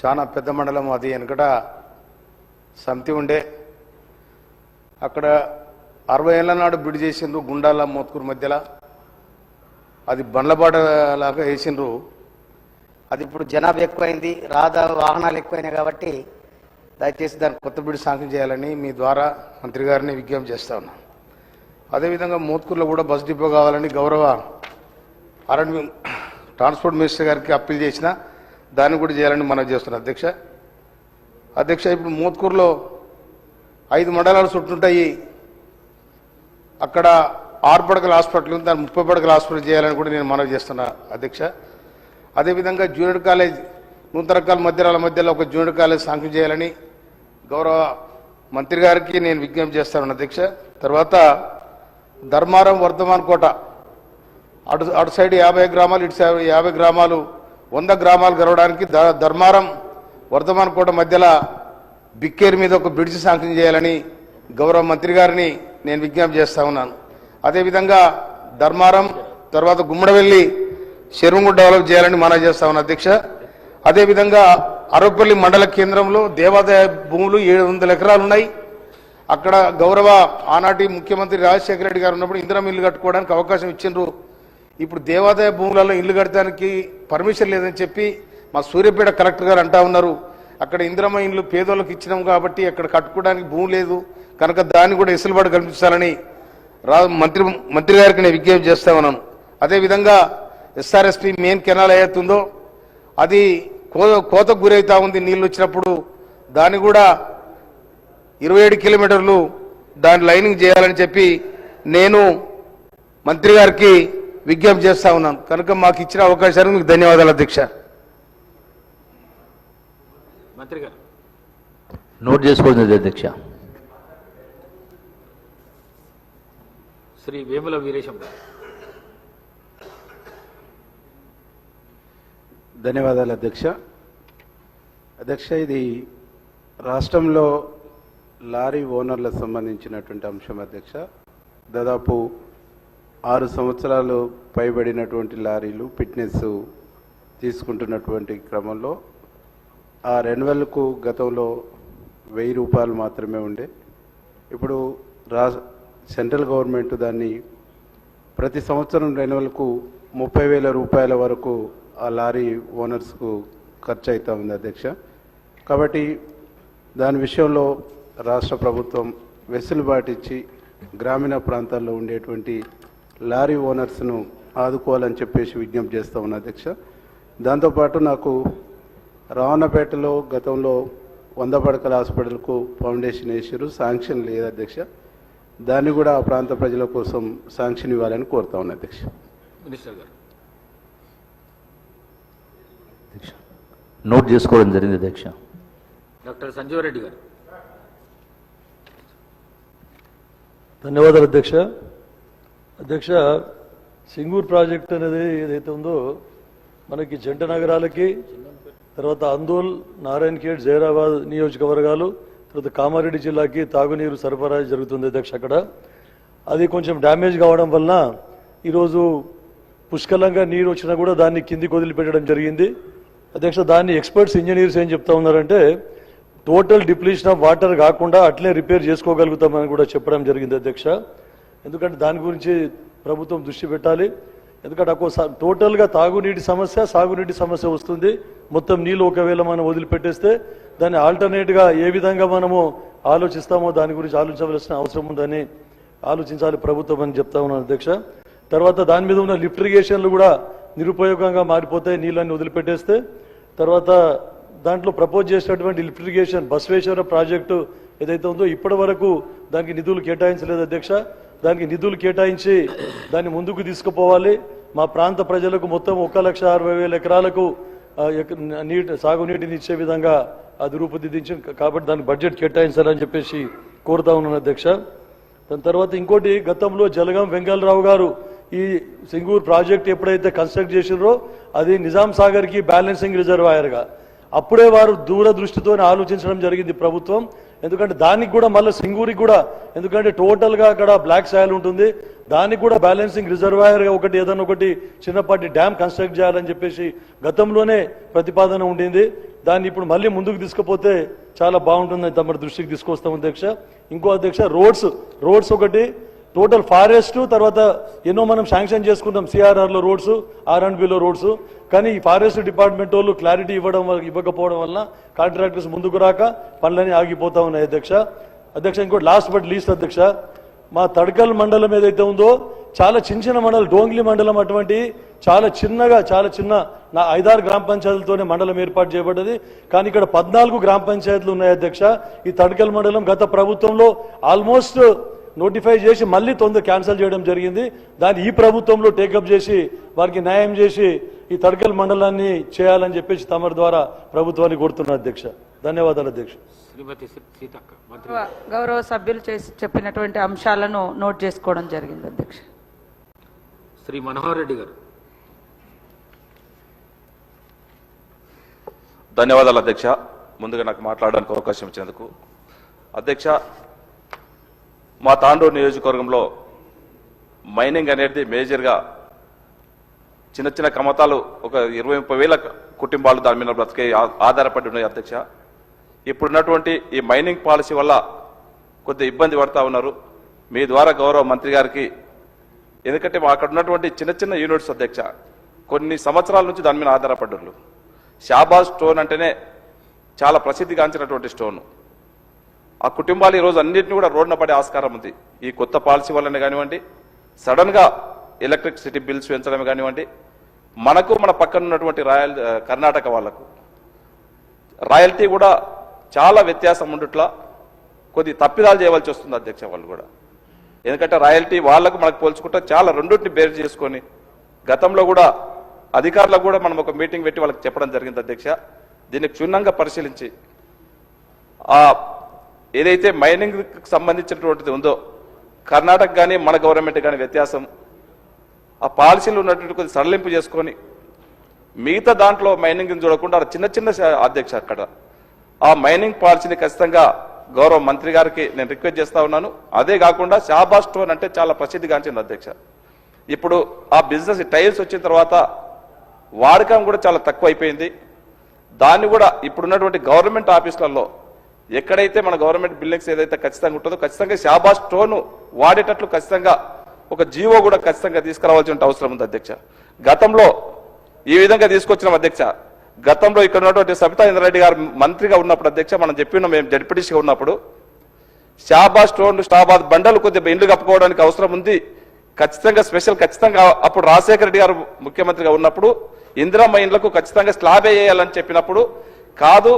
చాలా పెద్ద మండలం అది వెనుకట సమితి ఉండే. అక్కడ అరవై ఏళ్ళ నాడు బిడి చేసిండ్రు గుండాల మోత్కూరు మధ్యలో. అది బండ్లబాటలాగా వేసిండ్రు. అది ఇప్పుడు జనాభా ఎక్కువైంది రాదా వాహనాలు ఎక్కువైనాయి కాబట్టి దయచేసి దాన్ని కొత్త బిడి సాంక్షన్ చేయాలని మీ ద్వారా మంత్రి గారిని విజ్ఞప్తి చేస్తా ఉన్నాను అదేవిధంగా మోత్కూరులో కూడా బస్ డిపో కావాలని గౌరవ అరణ్య ట్రాన్స్పోర్ట్ మినిస్టర్ గారికి అప్పీల్ చేసిన దాన్ని కూడా చేయాలని మనం చేస్తున్నాం అధ్యక్ష అధ్యక్ష ఇప్పుడు మూత్కూరులో ఐదు మండలాలు చుట్టుంటాయి. అక్కడ ఆరు పడకల హాస్పిటల్ ఉంది. దాన్ని ముప్పై పడకల హాస్పిటల్ చేయాలని కూడా నేను మనవి చేస్తున్నా అధ్యక్ష. అదేవిధంగా జూనియర్ కాలేజ్ నూతనకాల మధ్యరాల మధ్యలో ఒక జూనియర్ కాలేజ్ సాంక్షన్ చేయాలని గౌరవ మంత్రి గారికి నేను విజ్ఞప్తి చేస్తాను అధ్యక్ష. తర్వాత ధర్మారం వర్ధమాన్ కోట. అటు అటు సైడ్ యాభై గ్రామాలు ఇటు సైడ్ యాభై గ్రామాలు వంద గ్రామాలు గెలవడానికి ధర్మారం వర్ధమాన్ కోట మధ్యలో బిక్కేరు మీద ఒక బ్రిడ్జ్ శాంక్షన్ చేయాలని గౌరవ మంత్రి గారిని నేను విజ్ఞప్తి చేస్తా ఉన్నాను. అదేవిధంగా ధర్మారం తర్వాత గుమ్మడవెల్లి చెరువును డెవలప్ చేయాలని మనం చేస్తా ఉన్నాను అధ్యక్ష. అదేవిధంగా అరవపల్లి మండల కేంద్రంలో దేవాదాయ భూములు ఏడు వందల ఎకరాలు ఉన్నాయి. అక్కడ గౌరవ ఆనాటి ముఖ్యమంత్రి రాజశేఖర రెడ్డి గారు ఉన్నప్పుడు ఇందిరా మిల్లు కట్టుకోవడానికి అవకాశం ఇచ్చిండ్రు ఇప్పుడు దేవాదాయ భూములలో ఇల్లు కట్టడానికి పర్మిషన్ లేదని చెప్పి మా సూర్యపేట కలెక్టర్ గారు అంటా ఉన్నారు. అక్కడ ఇందిరమ్మ ఇల్లు పేదోళ్ళకి ఇచ్చినాం కాబట్టి అక్కడ కట్టుకోవడానికి భూమి లేదు. కనుక దాన్ని కూడా ఎసులుబాటు కల్పించాలని రా మంత్రి మంత్రి గారికి నేను విజ్ఞప్తి చేస్తా ఉన్నాను. అదేవిధంగా ఎస్ఆర్ఎస్పి మెయిన్ కెనాల్ ఏదైతుందో అది కో కోతకు గురవుతా ఉంది నీళ్ళు వచ్చినప్పుడు. దాన్ని కూడా ఇరవై ఏడు కిలోమీటర్లు దాని లైనింగ్ చేయాలని చెప్పి నేను మంత్రి గారికి విజ్ఞప్తి చేస్తా ఉన్నాను. కనుక మాకు ఇచ్చిన అవకాశానికి మీకు ధన్యవాదాలు అధ్యక్ష. మంత్రి గారు. నోట్ చేసుకోండి అధ్యక్ష. శ్రీ వేముల వీరేశం గారు. ధన్యవాదాలు అధ్యక్ష. అధ్యక్ష ఇది రాష్ట్రంలో లారీ ఓనర్లకు సంబంధించినటువంటి అంశం అధ్యక్ష. దాదాపు ఆరు సంవత్సరాలు పైబడినటువంటి లారీలు ఫిట్నెస్ తీసుకుంటున్నటువంటి క్రమంలో ఆ రెన్యువల్కు గతంలో వెయ్యి రూపాయలు మాత్రమే ఉండే. ఇప్పుడు రా సెంట్రల్ గవర్నమెంట్ దాన్ని ప్రతి సంవత్సరం రెన్యువల్కు ముప్పై వేల రూపాయల వరకు ఆ లారీ ఓనర్స్కు ఖర్చు అవుతూ ఉంది అధ్యక్ష. కాబట్టి దాని విషయంలో రాష్ట్ర ప్రభుత్వం వెసులుబాటు ఇచ్చి గ్రామీణ ప్రాంతాల్లో ఉండేటువంటి లారీ ఓనర్స్ను ఆదుకోవాలని చెప్పేసి విజ్ఞప్తి చేస్తా ఉన్నా అధ్యక్ష. దాంతోపాటు నాకు రావణపేటలో గతంలో వంద పడకల హాస్పిటల్కు ఫౌండేషన్ వేసారు శాంక్షన్ లేదు అధ్యక్ష. దాన్ని కూడా ఆ ప్రాంత ప్రజల కోసం శాంక్షన్ ఇవ్వాలని కోరుతా ఉన్నా అధ్యక్ష. మినిస్టర్ గారు. నోట్ చేసుకోవడం జరిగింది అధ్యక్ష. డాక్టర్ సంజీవ్ రెడ్డి గారు. ధన్యవాదాలు అధ్యక్ష. అధ్యక్ష సింగూర్ ప్రాజెక్ట్ అనేది ఏదైతే ఉందో మనకి జంట నగరాలకి తర్వాత అందోల్ నారాయణ్ ఖేడ్ జైరాబాద్ నియోజకవర్గాలు తర్వాత కామారెడ్డి జిల్లాకి తాగునీరు సరఫరా జరుగుతుంది అధ్యక్ష అక్కడ. అది కొంచెం డ్యామేజ్ కావడం వలన ఈరోజు పుష్కలంగా నీరు వచ్చినా కూడా దాన్ని కిందికి వదిలిపెట్టడం జరిగింది. అధ్యక్ష దాన్ని ఎక్స్పర్ట్స్ ఇంజనీర్స్ ఏం చెప్తా ఉన్నారంటే టోటల్ డిప్లీషన్ ఆఫ్ వాటర్ కాకుండా అట్లే రిపేర్ చేసుకోగలుగుతామని కూడా చెప్పడం జరిగింది అధ్యక్ష. ఎందుకంటే దాని గురించి ప్రభుత్వం దృష్టి పెట్టాలి. ఎందుకంటే ఒక్కో టోటల్గా తాగునీటి సమస్య సాగునీటి సమస్య వస్తుంది. మొత్తం నీళ్ళు ఒకవేళ మనం వదిలిపెట్టేస్తే దాన్ని ఆల్టర్నేట్గా ఏ విధంగా మనము ఆలోచిస్తామో దాని గురించి ఆలోచించవలసిన అవసరం ఉందని ఆలోచించాలి ప్రభుత్వం అని చెప్తా ఉన్నాను అధ్యక్ష. తర్వాత దాని మీద ఉన్న లిఫ్ట్ ఇరిగేషన్లు కూడా నిరుపయోగంగా మారిపోతాయి నీళ్ళని వదిలిపెట్టేస్తే. తర్వాత దాంట్లో ప్రపోజ్ చేసినటువంటి లిఫ్ట్ ఇరిగేషన్ బసవేశ్వర ప్రాజెక్టు ఏదైతే ఉందో ఇప్పటి వరకు దానికి నిధులు కేటాయించలేదు అధ్యక్ష. దానికి నిధులు కేటాయించి దాన్ని ముందుకు తీసుకుపోవాలి. మా ప్రాంత ప్రజలకు మొత్తం ఒక లక్ష అరవై వేల ఎకరాలకు నీటి సాగునీటిని ఇచ్చే విధంగా అది రూపుదిద్దించి. కాబట్టి దానికి బడ్జెట్ కేటాయించాలని చెప్పేసి కోరుతా ఉన్నాను అధ్యక్ష. దాని తర్వాత ఇంకోటి గతంలో జలగం వెంగళరావు గారు ఈ సింగూర్ ప్రాజెక్ట్ ఎప్పుడైతే కన్స్ట్రక్ట్ చేసినారో అది నిజాం సాగర్కి బ్యాలెన్సింగ్ రిజర్వాయర్గా. అప్పుడే వారు దూరదృష్టితో ఆలోచించడం జరిగింది ప్రభుత్వం. ఎందుకంటే దానికి కూడా మళ్ళీ సింగూరికి కూడా ఎందుకంటే టోటల్గా అక్కడ బ్లాక్ సాయిల్ ఉంటుంది. దానికి కూడా బ్యాలెన్సింగ్ రిజర్వాయర్గా ఒకటి ఏదైనా ఒకటి చిన్నపాటి డ్యామ్ కన్స్ట్రక్ట్ చేయాలని చెప్పేసి గతంలోనే ప్రతిపాదన ఉండింది. దాన్ని ఇప్పుడు మళ్ళీ ముందుకు తీసుకుపోతే చాలా బాగుంటుందని తమ దృష్టికి తీసుకొస్తాం అధ్యక్ష. ఇంకో అధ్యక్ష రోడ్స్ రోడ్స్ ఒకటి టోటల్ ఫారెస్ట్ తర్వాత ఎన్నో మనం శాంక్షన్ చేసుకుంటాం సిఆర్ఆర్లో రోడ్స్ ఆర్ అండ్ బిలో రోడ్స్. కానీ ఈ ఫారెస్ట్ డిపార్ట్మెంట్ వాళ్ళు క్లారిటీ ఇవ్వడం వల్ల- ఇవ్వకపోవడం వల్ల కాంట్రాక్టర్స్ ముందుకు రాక పనులన్నీ ఆగిపోతా ఉన్నాయి అధ్యక్ష. అధ్యక్ష ఇంకోటి లాస్ట్ బట్ లీస్ట్ అధ్యక్ష మా తడకల్ మండలం ఏదైతే ఉందో చాలా చిన్న చిన్న మండలం డోంగ్లీ మండలం అటువంటి చాలా చిన్నగా చాలా చిన్న నా ఐదారు గ్రామ పంచాయతీలతోనే మండలం ఏర్పాటు చేయబడ్డది. కానీ ఇక్కడ పద్నాలుగు గ్రామ పంచాయతీలు ఉన్నాయి అధ్యక్ష. ఈ తడకల్ మండలం గత ప్రభుత్వంలో ఆల్మోస్ట్ నోటిఫై చేసి మళ్ళీ తొందర క్యాన్సిల్ చేయడం జరిగింది. దాన్ని ఈ ప్రభుత్వంలో టేకప్ చేసి వారికి న్యాయం చేసి ఈ తడకల్ మండలాన్ని చేయాలని చెప్పేసి తమరి ద్వారా ప్రభుత్వాన్ని కోరుతున్నారు అధ్యక్ష. ధన్యవాదాలు అధ్యక్ష. గౌరవ సభ్యులు చేసి చెప్పినటువంటి అంశాలను నోట్ చేసుకోవడం జరిగింది అధ్యక్ష. శ్రీ మనోహర్ రెడ్డి గారు. ధన్యవాదాలు అధ్యక్ష. ముందుగా నాకు మాట్లాడడానికి అవకాశం ఇచ్చినందుకు. అధ్యక్ష మా తాండూరు నియోజకవర్గంలో మైనింగ్ అనేది మేజర్గా చిన్న చిన్న కమతాలు ఒక ఇరవై ముప్పై వేల కుటుంబాలు దాని మీద బ్రతికే ఆధారపడి ఉన్నాయి అధ్యక్ష. ఇప్పుడున్నటువంటి ఈ మైనింగ్ పాలసీ వల్ల కొద్ది ఇబ్బంది పడతా ఉన్నారు. మీ ద్వారా గౌరవ మంత్రి గారికి ఎందుకంటే మా అక్కడ ఉన్నటువంటి చిన్న చిన్న యూనిట్స్ అధ్యక్ష కొన్ని సంవత్సరాల నుంచి దాని మీద ఆధారపడ్డారు. షాబాజ్ స్టోన్ అంటేనే చాలా ప్రసిద్ధిగాంచినటువంటి స్టోన్. ఆ కుటుంబాలు ఈరోజు అన్నింటినీ కూడా రోడ్డున పడే ఆస్కారం ఉంది. ఈ కొత్త పాలసీ వల్లనే కానివ్వండి సడన్గా ఎలక్ట్రిసిటీ బిల్స్ పెంచడం కానివ్వండి మనకు మన పక్కన ఉన్నటువంటి రాయల్ కర్ణాటక వాళ్ళకు రాయల్టీ కూడా చాలా వ్యత్యాసం ఉండుట్లా కొద్ది తప్పిదాలు చేయవలసి వస్తుంది అధ్యక్ష వాళ్ళు కూడా. ఎందుకంటే రాయల్టీ వాళ్ళకు మనకు పోల్చుకుంటే చాలా రెండింటిని బేర్ చేసుకొని గతంలో కూడా అధికారులకు కూడా మనం ఒక మీటింగ్ పెట్టి వాళ్ళకి చెప్పడం జరిగింది అధ్యక్ష. దీన్ని క్షుణ్ణంగా పరిశీలించి ఆ ఏదైతే మైనింగ్ సంబంధించినటువంటిది ఉందో కర్ణాటక కానీ మన గవర్నమెంట్ కానీ వ్యత్యాసం ఆ పాలసీలు ఉన్నటువంటి కొద్ది సడలింపు చేసుకొని మిగతా దాంట్లో మైనింగ్ చూడకుండా చిన్న చిన్న అధ్యక్ష అక్కడ. ఆ మైనింగ్ పాలసీని ఖచ్చితంగా గౌరవ మంత్రి గారికి నేను రిక్వెస్ట్ చేస్తా ఉన్నాను. అదే కాకుండా షాబా స్టోన్ అంటే చాలా ప్రసిద్ధిగాంచింది అధ్యక్ష. ఇప్పుడు ఆ బిజినెస్ టైల్స్ వచ్చిన తర్వాత వాడకం కూడా చాలా తక్కువ అయిపోయింది దాన్ని కూడా ఇప్పుడున్నటువంటి గవర్నమెంట్ ఆఫీసులలో ఎక్కడైతే మన గవర్నమెంట్ బిల్డింగ్స్ ఏదైతే ఖచ్చితంగా ఉంటుందో ఖచ్చితంగా షాబా స్టోన్ వాడేటట్లు ఖచ్చితంగా ఒక జీవో కూడా ఖచ్చితంగా తీసుకురావాల్సిన అవసరం ఉంది అధ్యక్ష. గతంలో ఈ విధంగా తీసుకొచ్చిన అధ్యక్ష. గతంలో ఇక్కడ ఉన్నటువంటి సబితా ఇంద్రారెడ్డి గారు మంత్రిగా ఉన్నప్పుడు అధ్యక్ష మనం చెప్పిన మేము జడ్పిటిసిగా ఉన్నప్పుడు షాబాద్ స్టోన్ షాబాద్ బండలు కొద్దిగా ఇండ్లు కప్పుకోవడానికి అవసరం ఉంది. ఖచ్చితంగా స్పెషల్ ఖచ్చితంగా అప్పుడు రాజశేఖర రెడ్డి గారు ముఖ్యమంత్రిగా ఉన్నప్పుడు ఇందిరమ్మ ఇండ్లకు ఖచ్చితంగా స్లాబే వేయాలని చెప్పినప్పుడు కాదు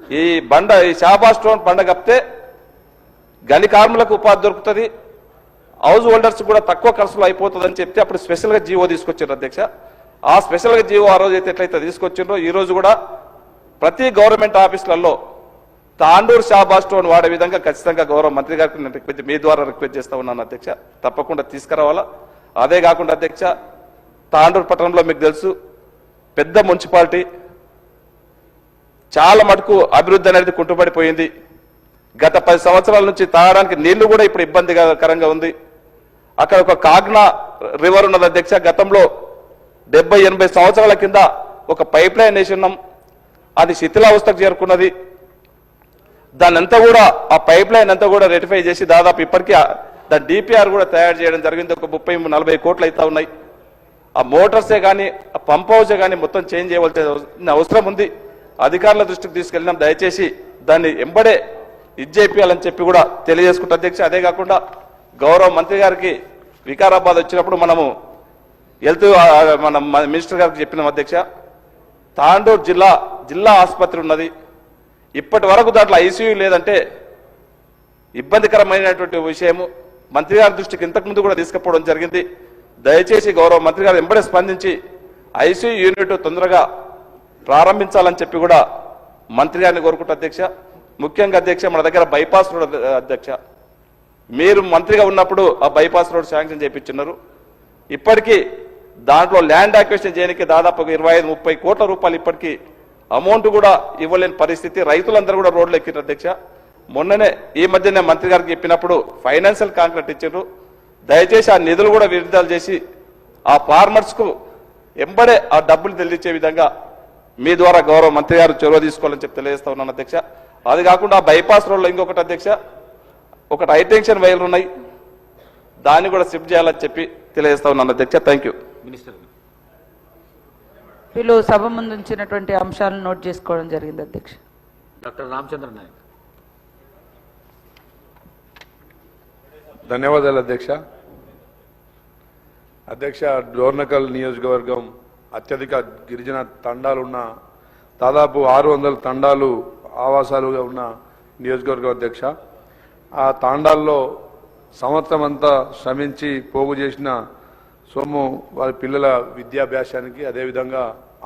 ఈ బండ ఈ షాబాద్ స్టోన్ బండ కప్తే గని కార్మికులకు ఉపాధి దొరుకుతుంది. హౌస్ హోల్డర్స్ కూడా తక్కువ ఖర్చులో అయిపోతుందని చెప్తే అప్పుడు స్పెషల్గా జీవో తీసుకొచ్చారు అధ్యక్ష. ఆ స్పెషల్గా జీవో ఆ రోజు అయితే ఎట్లయితే తీసుకొచ్చిండ్రో ఈ రోజు కూడా ప్రతి గవర్నమెంట్ ఆఫీసులలో తాండూరు షాబా స్టోన్ వాడే విధంగా ఖచ్చితంగా గౌరవ మంత్రి గారికి నేను రిక్వెస్ట్ మీ ద్వారా రిక్వెస్ట్ చేస్తా ఉన్నాను అధ్యక్ష. తప్పకుండా తీసుకురావాలా. అదే కాకుండా అధ్యక్ష తాండూరు పట్టణంలో మీకు తెలుసు పెద్ద మున్సిపాలిటీ చాలా మటుకు అభివృద్ధి అనేది కుంటుపడిపోయింది. గత పది సంవత్సరాల నుంచి తాగడానికి నీళ్ళు కూడా ఇప్పుడు ఇబ్బందికరంగా ఉంది. అక్కడ ఒక కాగ్నా రివర్ ఉన్నది. అధ్యక్ష గతంలో డెబ్బై ఎనభై సంవత్సరాల కింద ఒక పైప్ లైన్ వేసి ఉన్నాం. అది శిథిలావస్థకు చేరుకున్నది. దాని అంతా కూడా ఆ పైప్ లైన్ అంతా కూడా రెటిఫై చేసి దాదాపు ఇప్పటికీ దాని డిపిఆర్ కూడా తయారు చేయడం జరిగింది. ఒక ముప్పై నలభై కోట్లు అవుతా ఉన్నాయి. ఆ మోటార్సే కానీ ఆ పంప్ హౌసే కానీ మొత్తం చేంజ్ చేయవలసిన అవసరం ఉంది. అధికారుల దృష్టికి తీసుకెళ్ళినాం. దయచేసి దాన్ని ఎంబడే ఇది చెప్పి కూడా తెలియజేసుకుంటా అధ్యక్ష అదే కాకుండా గౌరవ మంత్రి గారికి వికారాబాద్ వచ్చినప్పుడు మనము హెల్త్ మన మన మినిస్టర్ గారికి చెప్పినాం అధ్యక్ష. తాండూరు జిల్లా జిల్లా ఆసుపత్రి ఉన్నది. ఇప్పటి వరకు దాంట్లో ఐసీయూ లేదంటే ఇబ్బందికరమైనటువంటి విషయము. మంత్రి గారి దృష్టికి ఇంతకుముందు కూడా తీసుకుపోవడం జరిగింది. దయచేసి గౌరవ మంత్రి గారు వెంబడే స్పందించి ఐసీయూ యూనిట్ తొందరగా ప్రారంభించాలని చెప్పి కూడా మంత్రి గారిని కోరుకుంటా అధ్యక్ష ముఖ్యంగా అధ్యక్ష మన దగ్గర బైపాస్ రోడ్ అధ్యక్ష. మీరు మంత్రిగా ఉన్నప్పుడు ఆ బైపాస్ రోడ్ శాంక్షన్ చేయించున్నారు ఇప్పటికీ దాంట్లో ల్యాండ్ అక్వేషన్ చేయడానికి దాదాపు ఇరవై ఐదు ముప్పై కోట్ల రూపాయలు ఇప్పటికీ అమౌంట్ కూడా ఇవ్వలేని పరిస్థితి. రైతులందరూ కూడా రోడ్లు ఎక్కిన అధ్యక్ష. మొన్ననే ఈ మధ్యనే మంత్రి గారికి చెప్పినప్పుడు ఫైనాన్షియల్ కాంట్రాక్ట్ ఇచ్చారు దయచేసి ఆ నిధులు కూడా విడుదల చేసి ఆ ఫార్మర్స్కు ఎంబడే ఆ డబ్బులు తెలియచే విధంగా మీ ద్వారా గౌరవ మంత్రి గారు చొరవ తీసుకోవాలని చెప్పి తెలియజేస్తా ఉన్నాను అధ్యక్ష. అది కాకుండా ఆ బైపాస్ రోడ్లో ఇంకొకటి అధ్యక్ష. ఒకటి హైటెన్షన్ వైర్లు ఉన్నాయి. దాన్ని కూడా షిఫ్ట్ చేయాలని చెప్పి తెలియజేస్తా ఉన్నాను అధ్యక్ష. థ్యాంక్ యూ మినిస్టర్ వీళ్ళు సభ ముందు ఉంచినటువంటి అంశాలను నోట్ చేసుకోవడం జరిగింది అధ్యక్ష. డాక్టర్ రామచంద్ర నాయక్. ధన్యవాదాలు అధ్యక్ష. అధ్యక్ష డోర్నకల్ నియోజకవర్గం అత్యధిక గిరిజన తండాలున్న దాదాపు ఆరు వందల తండాలు ఆవాసాలుగా ఉన్న నియోజకవర్గం అధ్యక్ష. ఆ తాండాల్లో సంవత్సరం అంతా శ్రమించి పోగు చేసిన సొమ్ము వారి పిల్లల విద్యాభ్యాసానికి అదేవిధంగా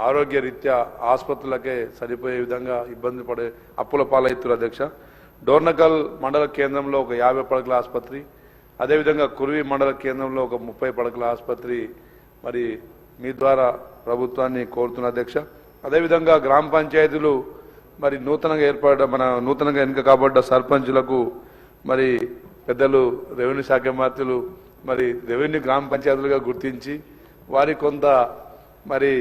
ఆరోగ్య రీత్యా ఆసుపత్రులకే సరిపోయే విధంగా ఇబ్బంది పడే అప్పుల పాలవుతున్నారు అధ్యక్ష. డోర్నకల్ మండల కేంద్రంలో ఒక యాభై పడకల ఆసుపత్రి అదేవిధంగా కురివి మండల కేంద్రంలో ఒక ముప్పై పడకల ఆసుపత్రి మరి మీ ద్వారా ప్రభుత్వాన్ని కోరుతున్న అధ్యక్ష. అదేవిధంగా గ్రామ పంచాయతీలు మరి నూతనంగా ఏర్పడ్డ మన నూతనంగా ఎన్నిక కాబడ్డ సర్పంచులకు మరి పెద్దలు రెవెన్యూ శాఖ మంత్రులు మరి రెవెన్యూ గ్రామ పంచాయతీలుగా గుర్తించి వారి కొంత మరి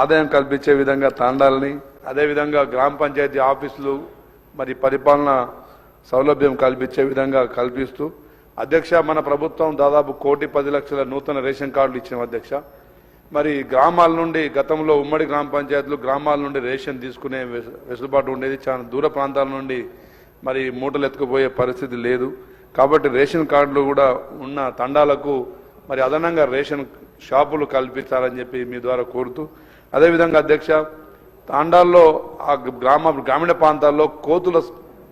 ఆదాయం కల్పించే విధంగా తాండాలని అదేవిధంగా గ్రామ పంచాయతీ ఆఫీసులు మరి పరిపాలన సౌలభ్యం కల్పించే విధంగా కల్పిస్తూ అధ్యక్ష మన ప్రభుత్వం దాదాపు కోటి పది లక్షల నూతన రేషన్ కార్డులు ఇచ్చిన అధ్యక్ష. మరి గ్రామాల నుండి గతంలో ఉమ్మడి గ్రామ పంచాయతీలు గ్రామాల నుండి రేషన్ తీసుకునే వెసులుబాటు ఉండేది. చాలా దూర ప్రాంతాల నుండి మరి మూటలు ఎత్తుకుపోయే పరిస్థితి లేదు. కాబట్టి రేషన్ కార్డులు కూడా ఉన్న తండాలకు మరి అదనంగా రేషన్ షాపులు కల్పించాలని చెప్పి మీ ద్వారా కోరుతూ అదేవిధంగా అధ్యక్ష తాండాల్లో ఆ గ్రామ గ్రామీణ ప్రాంతాల్లో కోతుల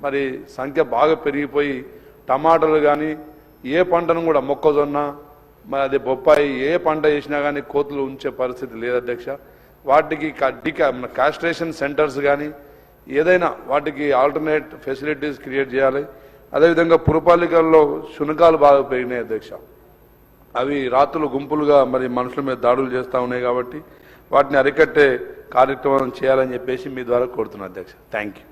మరి సంఖ్య బాగా పెరిగిపోయి టమాటాలు కానీ ఏ పంటను కూడా మొక్కజొన్న మరి అది బొప్పాయి ఏ పంట వేసినా కానీ కోతులు ఉంచే పరిస్థితి లేదు అధ్యక్ష. వాటికి డికా మన కాస్ట్రేషన్ సెంటర్స్ కానీ ఏదైనా వాటికి ఆల్టర్నేట్ ఫెసిలిటీస్ క్రియేట్ చేయాలి. అదేవిధంగా పురపాలికల్లో శునకాలు బాగా పెరిగినాయి అధ్యక్ష. అవి రాత్రులు గుంపులుగా మరి మనుషుల మీద దాడులు చేస్తూ ఉన్నాయి కాబట్టి వాటిని అరికట్టే కార్యక్రమం చేయాలని చెప్పేసి మీ ద్వారా కోరుతున్నాను అధ్యక్ష. Thank you